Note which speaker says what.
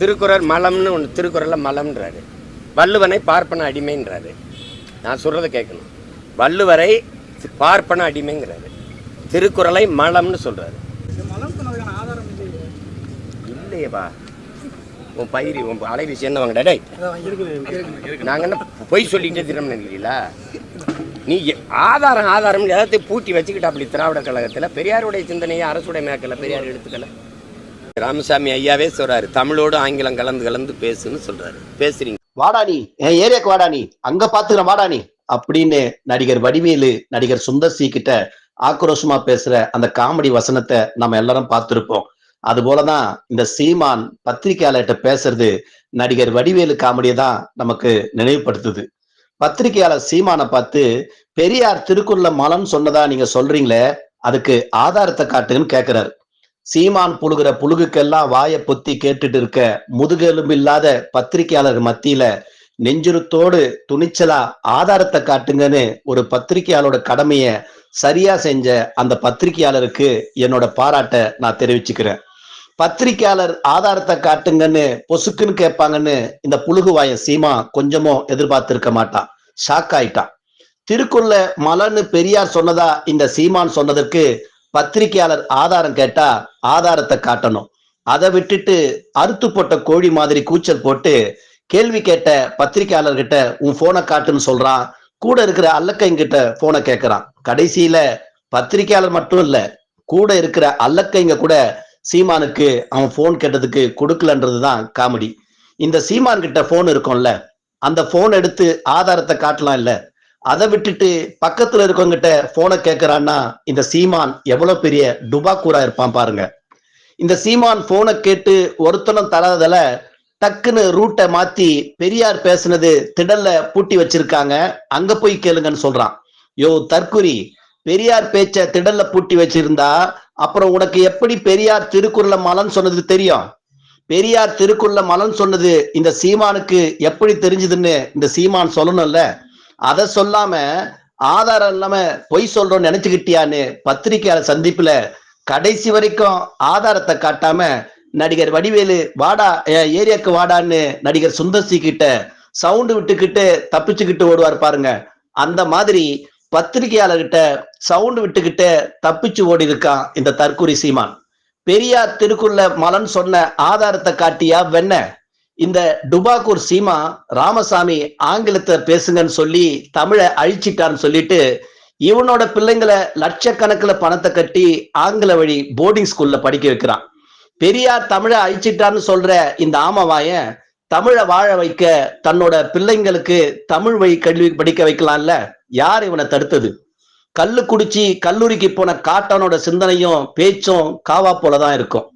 Speaker 1: திருக்குறள் மலம்னு ஒன்று திருக்குறளில் மலம்ன்றாரு. வள்ளுவனை பார்ப்பன அடிமைன்றாரு. நான் சொல்கிறத கேட்கணும். வள்ளுவரை பார்ப்பன அடிமைங்கிறாரு. திருக்குறளை மலம்னு சொல்கிறாரு
Speaker 2: இது மலம் சொன்னதுக்கான ஆதாரம் இல்லை
Speaker 1: இல்லையேப்பா. உன் பயிரி உன் அலைபேசி என்ன வாங்கடா
Speaker 2: இருக்குது
Speaker 1: நாங்கள் என்ன பொய் சொல்லிக்கிட்டே தினம் நினைக்கிறீங்களா? நீ ஆதாரம் ஆதாரம் எல்லாத்தையும் பூட்டி வச்சுக்கிட்டு அப்படி திராவிட கழகத்தில் பெரியாருடைய சிந்தனையை அரசுடைய மேற்கல பெரியார் எடுத்துக்கல. ராமசாமி ஐயாவே சொல்றாரு தமிழோடு ஆங்கிலம் கலந்து கலந்து பேசுன்னு சொல்றாரு. பேசுறீங்க.
Speaker 3: வாடா நீ என் ஏரியாக்கு வாடா நீ அங்க பாத்துக்கிற வாடா நீ அப்படின்னு நடிகர் வடிவேலு நடிகர் சுந்தர் சி கிட்ட ஆக்ரோஷமா பேசுற அந்த காமெடி வசனத்தை நம்ம எல்லாரும் பார்த்திருப்போம். அது போலதான் இந்த சீமான் பத்திரிகையாளர்கிட்ட பேசுறது நடிகர் வடிவேலு காமெடியை தான் நமக்கு நினைவுபடுத்துது. பத்திரிகையாளர் சீமானை பார்த்து பெரியார் திருக்குறள மலன் சொன்னதா நீங்க சொல்றீங்களே அதுக்கு ஆதாரத்தை காட்டுங்கன்னு கேக்குறாரு. சீமான் புழுகிற புழுகுக்கெல்லாம் வாயை பொத்தி கேட்டுட்டு இருக்க முதுகெலும்பு இல்லாத பத்திரிகையாளர் மத்தியில நெஞ்சுருத்தோடு துணிச்சலா ஆதாரத்தை காட்டுங்கன்னு ஒரு பத்திரிகையாளரோட கடமைய சரியா செஞ்ச அந்த பத்திரிகையாளருக்கு என்னோட பாராட்டை நான் தெரிவிச்சுக்கிறேன். பத்திரிகையாளர் ஆதாரத்தை காட்டுங்கன்னு பொசுக்குன்னு கேட்பாங்கன்னு இந்த புழுகுவாய சீமா கொஞ்சமோ எதிர்பார்த்திருக்க மாட்டான். ஷாக் ஆயிட்டான். திருக்குள்ள மலன்னு பெரியார் சொன்னதா இந்த சீமான் சொன்னதற்கு பத்திரிகையாளர் ஆதாரம் கேட்டா ஆதாரத்தை காட்டணும். அதை விட்டுட்டு அறுத்து போட்ட கோழி மாதிரி கூச்சல் போட்டு கேள்வி கேட்ட பத்திரிகையாளர்கிட்ட உன் போனை காட்டுன்னு சொல்றான். கூட இருக்கிற அல்லக்கைங்கிட்ட போனை கேட்கறான் கடைசியில பத்திரிகையாளர் மட்டும் இல்ல கூட இருக்கிற அல்லக்கைங்க கூட சீமானுக்கு அவன் போன் கேட்டதுக்கு கொடுக்கலன்றதுதான் காமெடி. இந்த சீமான் கிட்ட போன் இருக்கும்ல அந்த போன் எடுத்து ஆதாரத்தை காட்டலாம் இல்ல அதை விட்டுட்டு பக்கத்துல இருக்கவங்கிட்ட போனை கேட்கறான்னா இந்த சீமான் எவ்வளவு பெரிய டுபாக்கூரா இருப்பான் பாருங்க. இந்த சீமான் போனை கேட்டு ஒருத்தனும் தராதல டக்குன்னு ரூட்டை மாத்தி பெரியார் பேசுனது திடல்ல பூட்டி வச்சிருக்காங்க அங்க போய் கேளுங்கன்னு சொல்றான். யோ தற்குறி பெரியார் பேச்ச திடல்ல பூட்டி வச்சிருந்தா அப்புறம் உனக்கு எப்படி பெரியார் திருக்குறள மலன் சொன்னது தெரியும்? பெரியார் திருக்குறள மலன் சொன்னது இந்த சீமானுக்கு எப்படி தெரிஞ்சதுன்னு இந்த சீமான் சொல்லணும்ல. அதை சொல்லாம ஆதாரம் இல்லாம பொய் சொல்றோம்னு நினைச்சுக்கிட்டியான்னு பத்திரிகையாளர் சந்திப்புல கடைசி வரைக்கும் ஆதாரத்தை காட்டாம நடிகர் வடிவேலு வாடா ஏரியாக்கு வாடான்னு நடிகர் சுந்தர்சி கிட்ட சவுண்டு விட்டுக்கிட்டு தப்பிச்சுக்கிட்டு ஓடுவார் பாருங்க. அந்த மாதிரி பத்திரிகையாளர்கிட்ட சவுண்டு விட்டுக்கிட்டு தப்பிச்சு ஓடி இருக்கான் இந்த தற்கூரி சீமான். பெரியார் திருக்குள்ள மலன் சொன்ன ஆதாரத்தை காட்டியா வெண்ண? இந்த டுபாக்கூர் சீமா ராமசாமி ஆங்கிலத்தை பேசுங்கன்னு சொல்லி தமிழை அழிச்சிட்டான்னு சொல்லிட்டு இவனோட பிள்ளைங்களை லட்சக்கணக்கில் பணத்தை கட்டி ஆங்கில வழி போர்டிங் ஸ்கூல்ல படிக்க வைக்கிறான். பெரியார் தமிழை அழிச்சிட்டான்னு சொல்ற இந்த ஆமவாயன் தமிழை வாழ வைக்க தன்னோட பிள்ளைங்களுக்கு தமிழ் வழி கல்வி படிக்க வைக்கலாம்ல? யார் இவனை தடுத்தது? கல்லு குடிச்சு கல்லூரிக்கு போன காட்டானோட சிந்தனையும் பேச்சும் காவா போலதான் இருக்கும்.